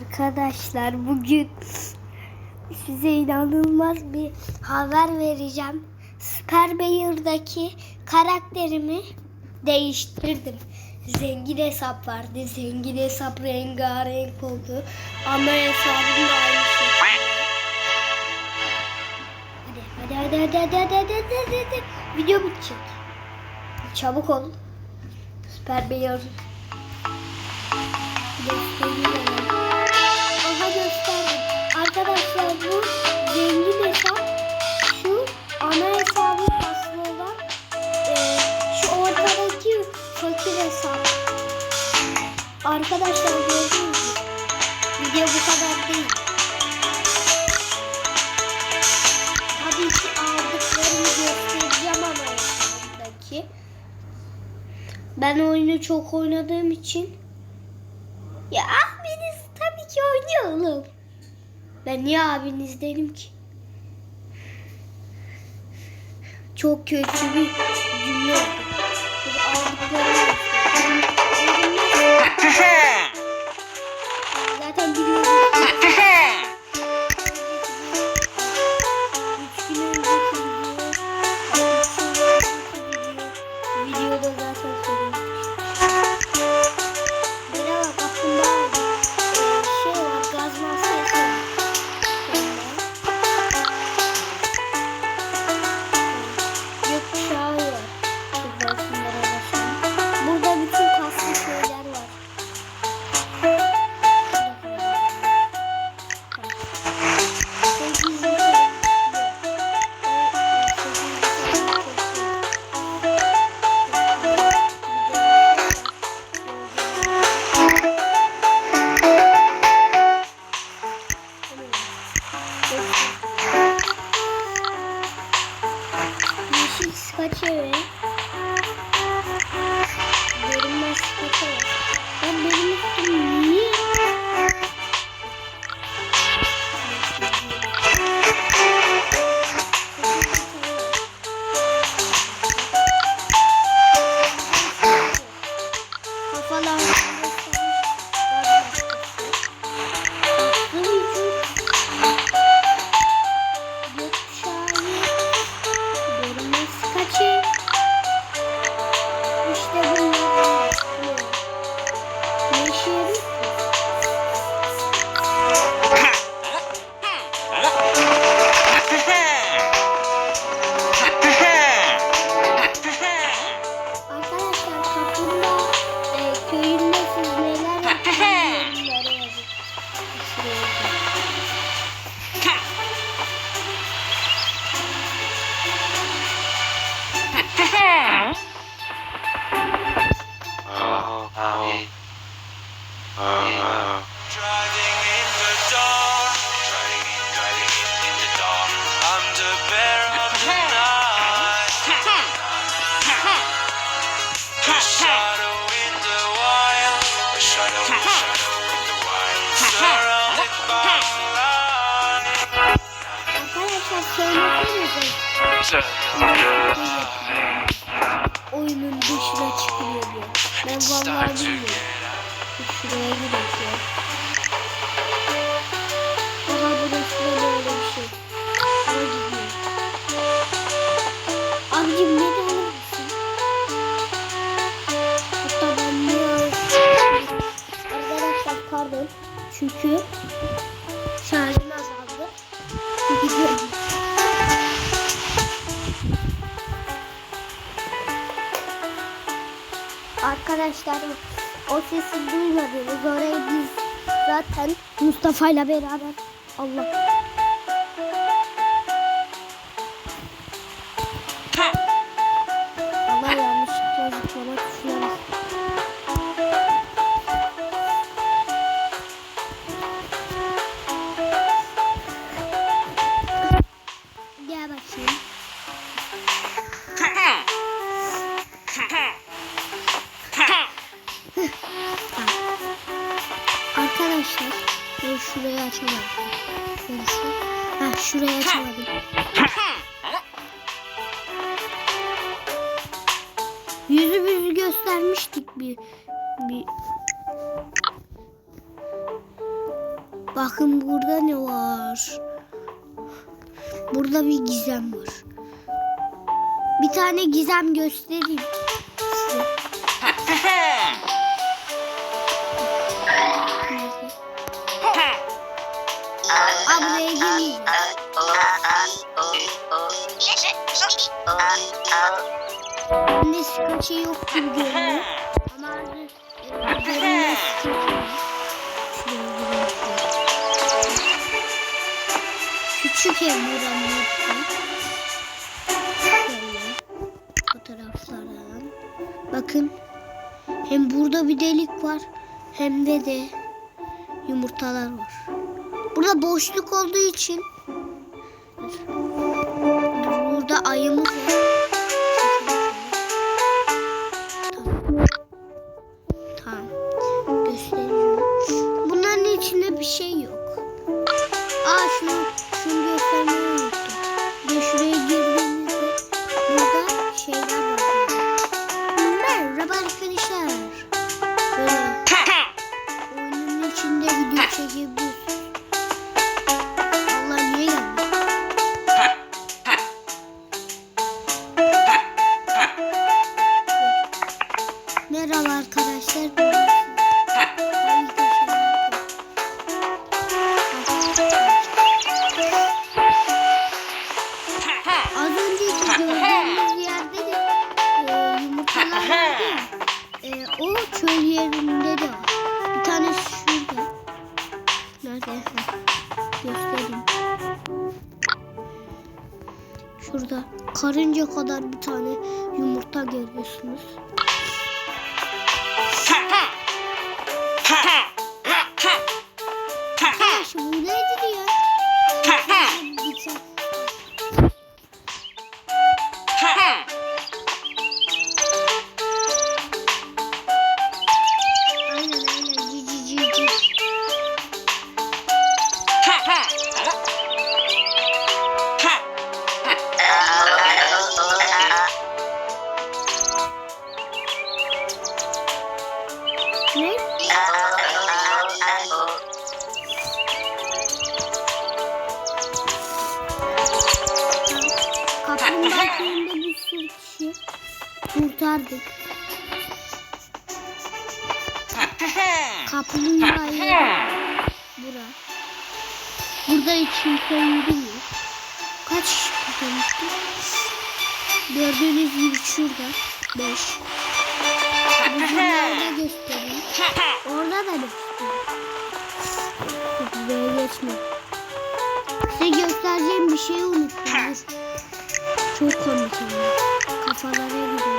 Arkadaşlar bugün size inanılmaz bir haber vereceğim. Superbear'daki karakterimi değiştirdim. Zengin hesap vardı. Zengin hesap rengarenk oldu. Ama hesabım da aynı şey. Hadi hadi hadi hadi hadi hadi hadi hadi. hadi. Video bitecek. Çabuk ol. Superbear Arkadaşlar gördünüz mü? Video bu kadar değil. Tabii ki aldıklarımı göstereceğim ana hesabındaki. Ben oyunu çok oynadığım için ya abiniz tabii ki oynuyor oğlum. Ben niye abiniz dedim ki? Çok kötü bir cümle oldu. 是 아 침. Oyunun dışına çıkıyor diyor. Ben vallahi bilmiyorum. Şuraya gidelim ya. Aha burası da böyle bir şey. Ama gidiyor. Abicim ne de alır mısın? Hatta ben ne? Arkadaşlar pardon. Çünkü Arkadaşlar o sesi duymadınız. Orayı biz zaten Mustafa ile beraber. Allah Bakın burada ne var? Burada bir gizem var. Bir tane gizem göstereyim size. Aa, buraya gireyim. Bende sıkıntı yok gibi görünüyor. Ama Küçük ev buranın. Şöyle fotoğraflardan. Bakın hem burada bir delik var hem de de yumurtalar var. Burada boşluk olduğu için burada ayımız var. Karınca kadar bir tane yumurta görüyorsunuz. Ne? Kaplumbağa köyünde bir sürü kişi kurtardık. Kaplumbağayı bura. Burada hiç kimse yürümüyor. Kaç kişi kurtarmıştı? Gördüğünüz gibi şurada. Beş. Buralarda göstereyim. Orada da göstereyim. Buraya geçme. Size göstereceğim bir şeyi unuttum. Çok komik ama. Kafalara gidelim.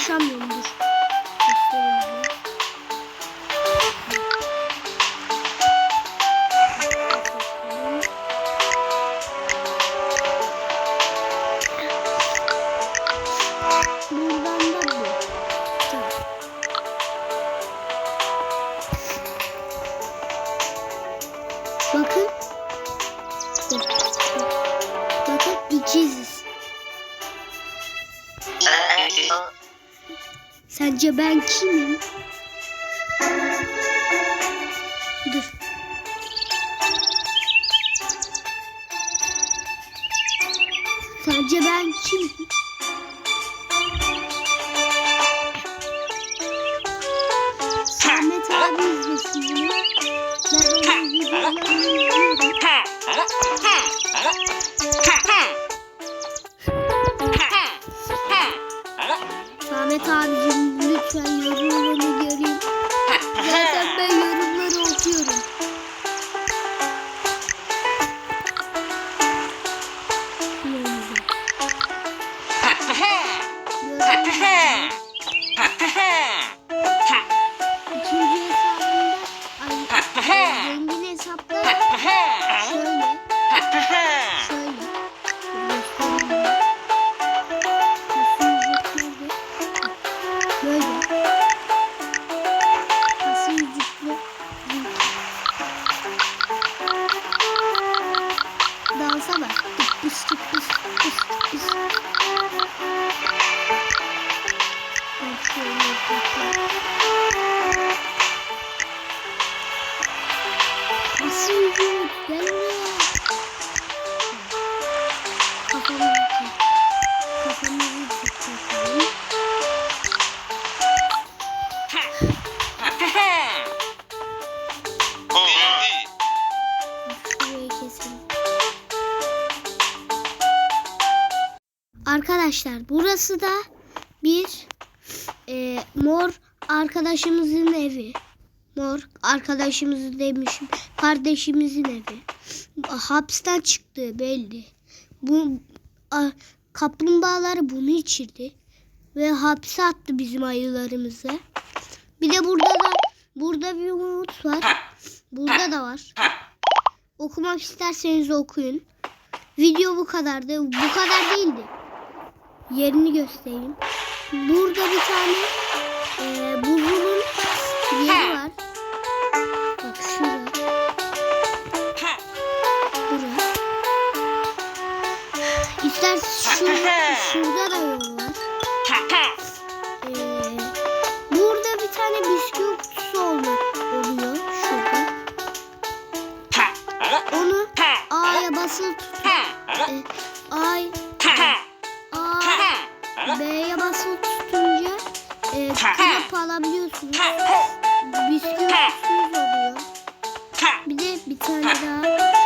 Konuşamıyorum Sizce ben kimim? Dur. Sence ben kimim? Samet abi izlesin bunu. Ben onu izliyorum. Samet abicim Tchau, Arkadaşlar burası da bir e, mor arkadaşımızın evi. Mor arkadaşımızı demişim. Kardeşimizin evi. Hapisten çıktığı belli. Bu a, kaplumbağaları bunu içirdi ve hapse attı bizim ayılarımızı. Bir de burada da burada bir umut var. Burada da var. Okumak isterseniz okuyun. Video bu kadardı. Bu kadar değildi. Yerini göstereyim. Burada bir tane e, buzulun yeri var. Ay, A, B'ye basılı tutunca e, kılıp alabiliyorsunuz. Bisküvi oluyor. Bir de bir tane daha.